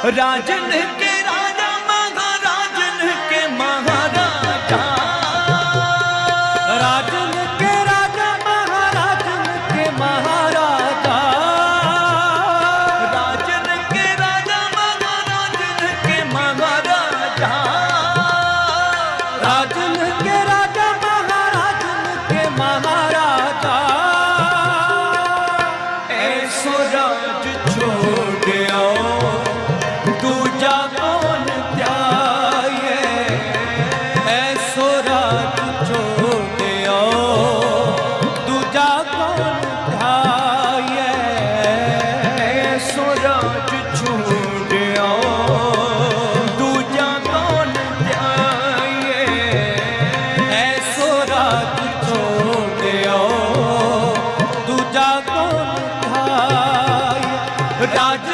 राजन के राजा महाराजन के महाराजा राजन के राजा महाराजन के महाराजा राजन के राजा महाराजन के महाराजा राजन के राजा महाराजन के महाराजा ऐसो राज छोड़ आओ ਦੂਜਾ ਕੌਣ ਧਿਆਏ? ਐਸੋ ਰਾਤ ਚੋਦਿਓ ਦੂਜਾ ਕੌਣ ਧਿਆਏ? ਐਸੋ ਰਾਤ ਚੋਦਿਓ ਦੂਜਾ ਕੌਣ ਰਾਜ